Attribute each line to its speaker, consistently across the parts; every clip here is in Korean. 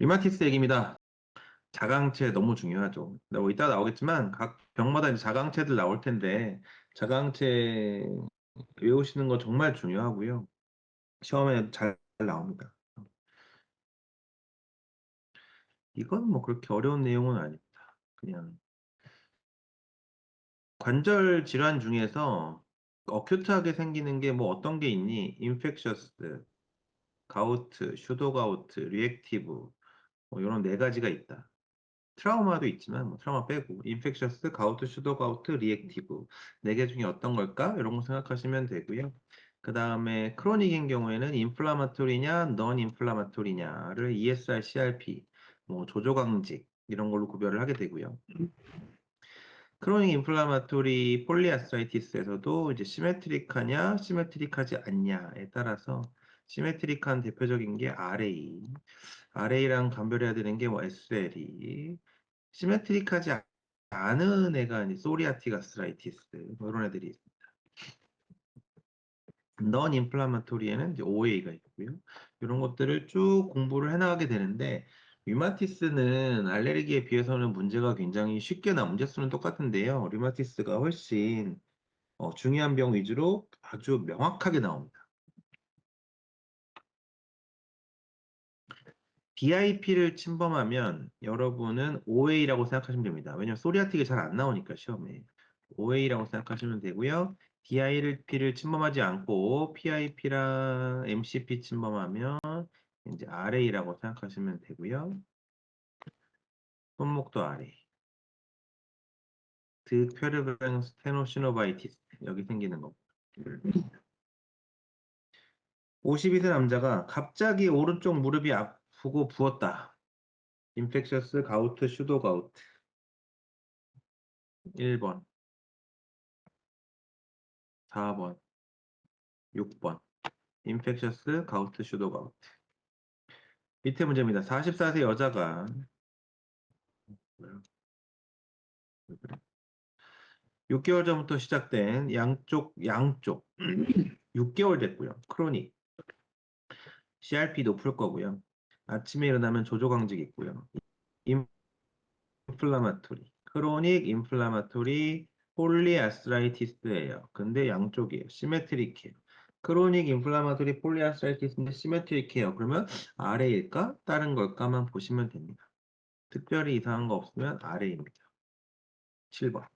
Speaker 1: 리마티스 얘기입니다. 자강체 너무 중요하죠. 뭐 이따 나오겠지만 각 병마다 이제 자강체들 나올 텐데 자강체 외우시는 거 정말 중요하고요. 시험에 잘 나옵니다. 이건 뭐 그렇게 어려운 내용은 아닙니다. 그냥 관절 질환 중에서 어큐트하게 생기는 게 뭐 어떤 게 있니? 인펙셔스, 가우트, 슈도가우트, 리액티브 뭐 이런 네 가지가 있다. 트라우마도 있지만 뭐 트라우마 빼고 인펙셔스, 가우트, 슈도 가우트, 리액티브 네 개 중에 어떤 걸까? 이런 거 생각하시면 되고요. 그 다음에 크로닉인 경우에는 인플라마토리냐, 넌 인플라마토리냐를 ESR, CRP, 뭐 조조강직 이런 걸로 구별을 하게 되고요. 크로닉 인플라마토리 폴리아스라이티스에서도 이제 시메트릭하냐, 시메트릭하지 않냐에 따라서 시메트릭한 대표적인 게 RA, RA랑 감별해야 되는 게 뭐 SLE, 시메트릭하지 않은 애가 이제 소리아틱 아스라이티스 뭐 이런 애들이 있습니다. 넌 인플라마토리에는 이제 OA가 있고요. 이런 것들을 쭉 공부를 해나가게 되는데 류마티스는 알레르기에 비해서는 문제가 굉장히 쉽게 나 문제 수는 똑같은데요. 류마티스가 훨씬 어, 중요한 병 위주로 아주 명확하게 나옵니다. DIP를 침범하면 여러분은 OA라고 생각하시면 됩니다. 왜냐면 소리아틱이 잘 안 나오니까 시험에 OA라고 생각하시면 되고요. DIP를 침범하지 않고 PIP랑 MCP 침범하면 이제 RA라고 생각하시면 되고요. 손목도 RA. 드페르뱅 스테노시노바이티스 여기 생기는 거. 52세 남자가 갑자기 오른쪽 무릎이 아 프고 부었다. 인펙셔스 가우트 슈도 가우트. 1번. 4번. 6번. 인펙셔스 가우트 슈도 가우트. 밑에 문제입니다. 44세 여자가 뭐야? 왜 그래? 6개월 전부터 시작된 양쪽 양쪽 6개월 됐고요. 크로닉 CRP 높을 거고요. 아침에 일어나면 조조강직 있고요. 인플라마토리 크로닉 인플라마토리 폴리아스라이티스예요. 근데 양쪽이에요. 시메트릭해요. 크로닉 인플라마토리 폴리아스라이티스인데 시메트릭해요. 그러면 아래일까? 다른 걸까만 보시면 됩니다. 특별히 이상한 거 없으면 아래입니다. 7번.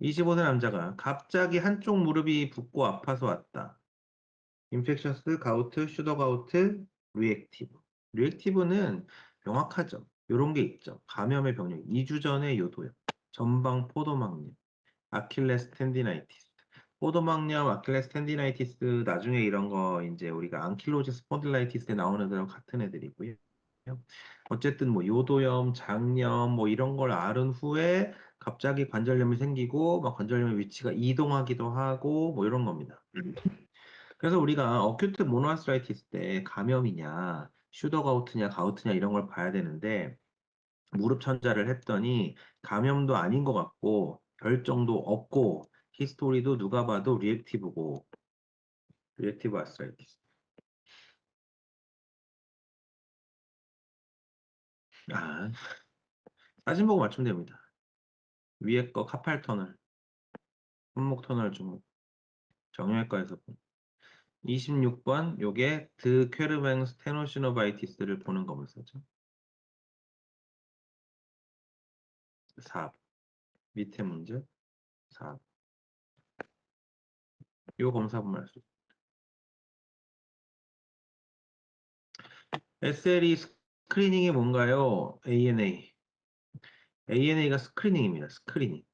Speaker 1: 25세 남자가 갑자기 한쪽 무릎이 붓고 아파서 왔다. 인펙셔스, 가우트, 슈더 가우트, 리액티브. 리액티브는 명확하죠. 이런 게 있죠. 감염의 병력. 2주 전에 요도염, 전방 포도막염, 아킬레스 텐디나이티스. 포도막염, 아킬레스 텐디나이티스 나중에 이런 거 이제 우리가 안킬로즈 스폰딜라이티스에 나오는 애들하고 같은 애들이고요. 어쨌든 뭐 요도염, 장염 뭐 이런 걸 앓은 후에 갑자기 관절염이 생기고 막 관절염의 위치가 이동하기도 하고 뭐 이런 겁니다. 그래서 우리가 어큐트 모노아스라이티스 때 감염이냐, 슈더가우트냐, 가우트냐 이런 걸 봐야 되는데 무릎 천자를 했더니 감염도 아닌 것 같고 결정도 없고 히스토리도 누가 봐도 리액티브고 리액티브 아스라이티스. 아, 사진 보고 맞추면 됩니다. 위에 거 카팔 터널, 손목 터널 좀 정형외과에서 본. 26번 요게 드 퀘르뱅 스 테노시노바이티스를 보는 검사죠. 4. 밑에 문제 4. 요 검사 보면 알수 있습니다. SLE 스크리닝이 뭔가요? ANA. ANA가 스크리닝입니다. 스크리닝.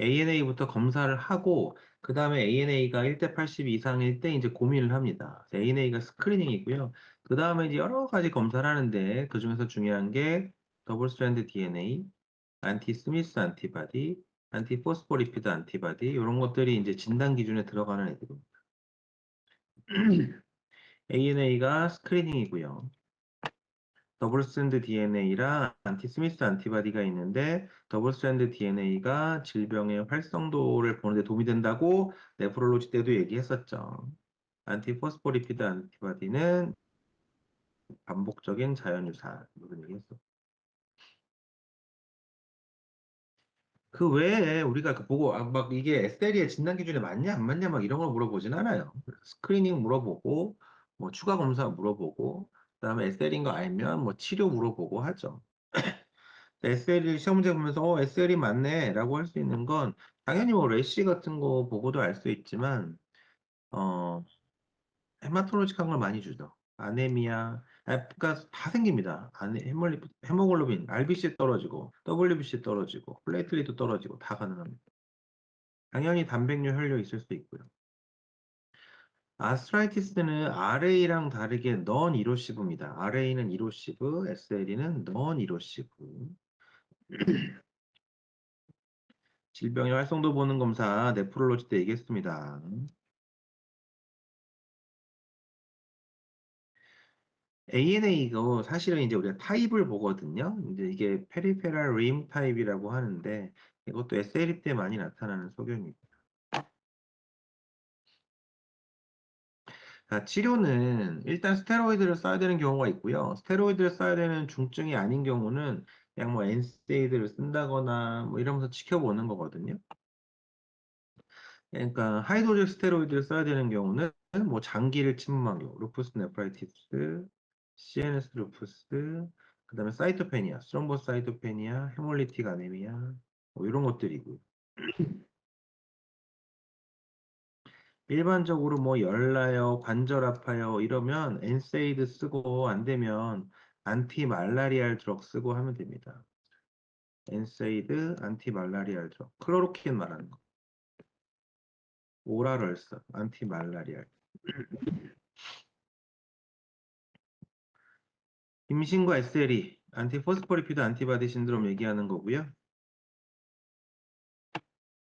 Speaker 1: ANA부터 검사를 하고 그 다음에 ANA가 1대 80 이상일 때 이제 고민을 합니다. ANA가 스크리닝이고요. 그 다음에 이제 여러 가지 검사를 하는데 그 중에서 중요한 게 더블 스트랜드 DNA, 안티 스미스 안티바디, 안티 포스포리피드 안티바디 이런 것들이 이제 진단 기준에 들어가는 애들입니다. ANA가 스크리닝이고요. 더블 스트랜드 DNA랑 안티 스미스 안티바디가 있는데 더블 스트랜드 DNA가 질병의 활성도를 보는데 도움이 된다고 네프롤로지 때도 얘기했었죠. 안티 포스포리피드 안티바디는 반복적인 자연 유산 무슨 얘기했어? 그 외에 우리가 그 보고 아, 막 이게 에스테리의 진단 기준에 맞냐 안 맞냐 막 이런 걸 물어보진 않아요. 스크리닝 물어보고 뭐 추가 검사 물어보고 그다음에 에스테리인 거 알면 뭐 치료 물어보고 하죠. SL이 시험 문제 보면서 어 SL이 맞네라고 할 수 있는 건 당연히 뭐 래시 같은 거 보고도 알 수 있지만 어 헤마토로직한 걸 많이 주죠. 아네미아, 아, 그러니까 다 생깁니다. 아네, 헤몰리, 헤모글로빈, RBC 떨어지고, WBC 떨어지고, 플레이트리도 떨어지고 다 가능합니다. 당연히 단백뇨 혈뇨 있을 수 있고요. 아스트라이티스는 RA랑 다르게 넌 이로시브입니다. RA는 이로시브, SLE는 넌 이로시브. 질병의 활성도 보는 검사 네프롤로지 때 얘기했습니다. ANA가 사실은 이제 우리가 타입을 보거든요. 이제 이게 페리페랄 림 타입이라고 하는데 이것도 SLE 때 많이 나타나는 소견입니 자, 치료는 일단 스테로이드를 써야 되는 경우가 있고요. 스테로이드를 써야 되는 중증이 아닌 경우는 그냥 뭐 엔세이드를 쓴다거나 뭐 이러면서 지켜보는 거거든요. 그러니까 하이도즈 스테로이드를 써야 되는 경우는 뭐 장기를 침범하고 루푸스 네프라이티스, CNS 루푸스, 그다음에 사이토페니아, 스트롬보사이토페니아, 헤몰리틱 아네미아 뭐 이런 것들이고요. 일반적으로 뭐 열나요, 관절 아파요 이러면 엔세이드 쓰고 안 되면 안티 말라리알 드럭 쓰고 하면 됩니다. 엔세이드, 안티 말라리알 드럭, 클로로킨 말하는 거. 오랄얼서, 안티 말라리알. 임신과 SLE, 안티 포스포리피드 안티바디 신드롬 얘기하는 거고요.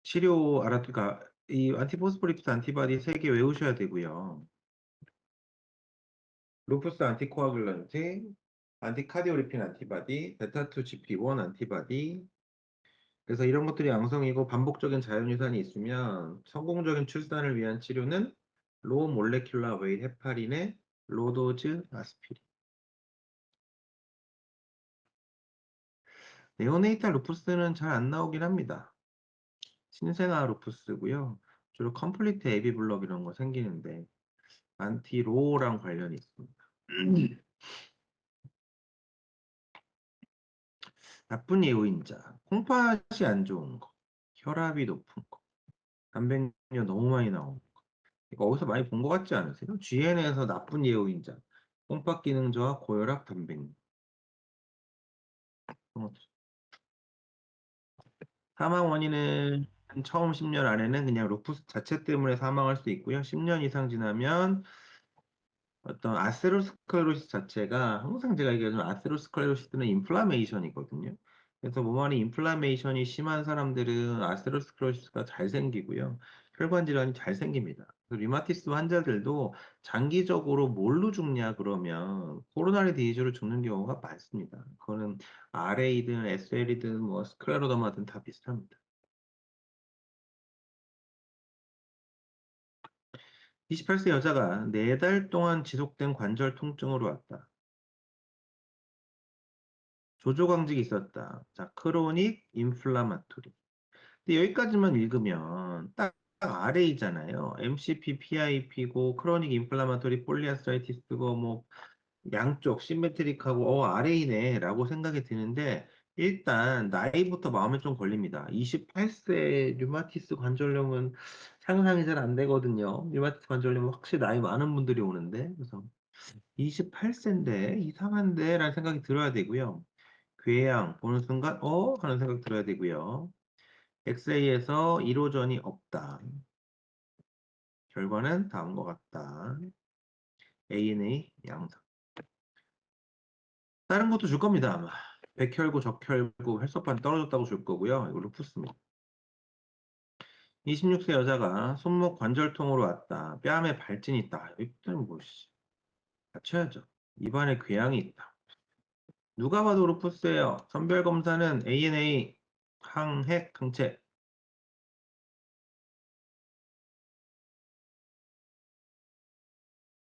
Speaker 1: 치료 알아두까 이 안티포스포리피드 안티바디 세 개 외우셔야 되고요. 루푸스 안티코아글란트, 안티카디오리핀 안티바디, 베타2 GP1 안티바디. 그래서 이런 것들이 양성이고 반복적인 자연유산이 있으면 성공적인 출산을 위한 치료는 로우 몰레큘라 웨이 헤파린의 로도즈 아스피린. 네오네이탈 루푸스는 잘 안 나오긴 합니다. 신생아 루푸스고요. 주로 컴플리트 에비 블럭 이런 거 생기는데 안티로랑 관련이 있습니다. 나쁜 예우인자, 콩팥이 안 좋은 거, 혈압이 높은 거, 단백뇨 너무 많이 나오는 거. 이거 어디서 많이 본 것 같지 않으세요? GN에서 나쁜 예우인자, 콩팥 기능 저하, 고혈압, 단백뇨. 사망 원인은 처음 10년 안에는 그냥 루푸스 자체 때문에 사망할 수 있고요. 10년 이상 지나면 어떤 아세로스클로시스 자체가 항상 제가 얘기하지만 아세로스클로시스는 인플라메이션이거든요. 그래서 몸 안에 인플라메이션이 심한 사람들은 아세로스클로시스가 잘 생기고요. 혈관 질환이 잘 생깁니다. 리마티스 환자들도 장기적으로 뭘로 죽냐 그러면 코로나리 디지로 죽는 경우가 많습니다. 그거는 RA든 SL이든 뭐 스크레로더마든 다 비슷합니다. 28세 여자가 4달 동안 지속된 관절 통증으로 왔다. 조조광직이 있었다. 자, 크로닉 인플라마토리. 근데 여기까지만 읽으면 딱 RA잖아요. MCP, PIP고 크로닉 인플라마토리 폴리아스트라이티스고 뭐 양쪽 시메트릭하고 어 RA네라고 생각이 드는데 일단 나이부터 마음에 좀 걸립니다. 28세 류마티스 관절염은 상상이 잘 안 되거든요. 류마티스 관절염은 확실히 나이 많은 분들이 오는데 그래서 28세인데 이상한데 라는 생각이 들어야 되고요. 궤양 보는 순간 어? 하는 생각 들어야 되고요. 엑세이에서 1호전이 없다. 결과는 다음과 같다. ANA 양상. 다른 것도 줄 겁니다, 아마. 백혈구, 적혈구, 혈소판 떨어졌다고 줄 거고요. 이거 루푸스입니다. 26세 여자가 손목 관절통으로 왔다. 뺨에 발진이 있다. 이때는 뭐지? 다쳐야죠. 입안에 궤양이 있다. 누가 봐도 루푸스예요. 선별 검사는 ANA 항핵 항체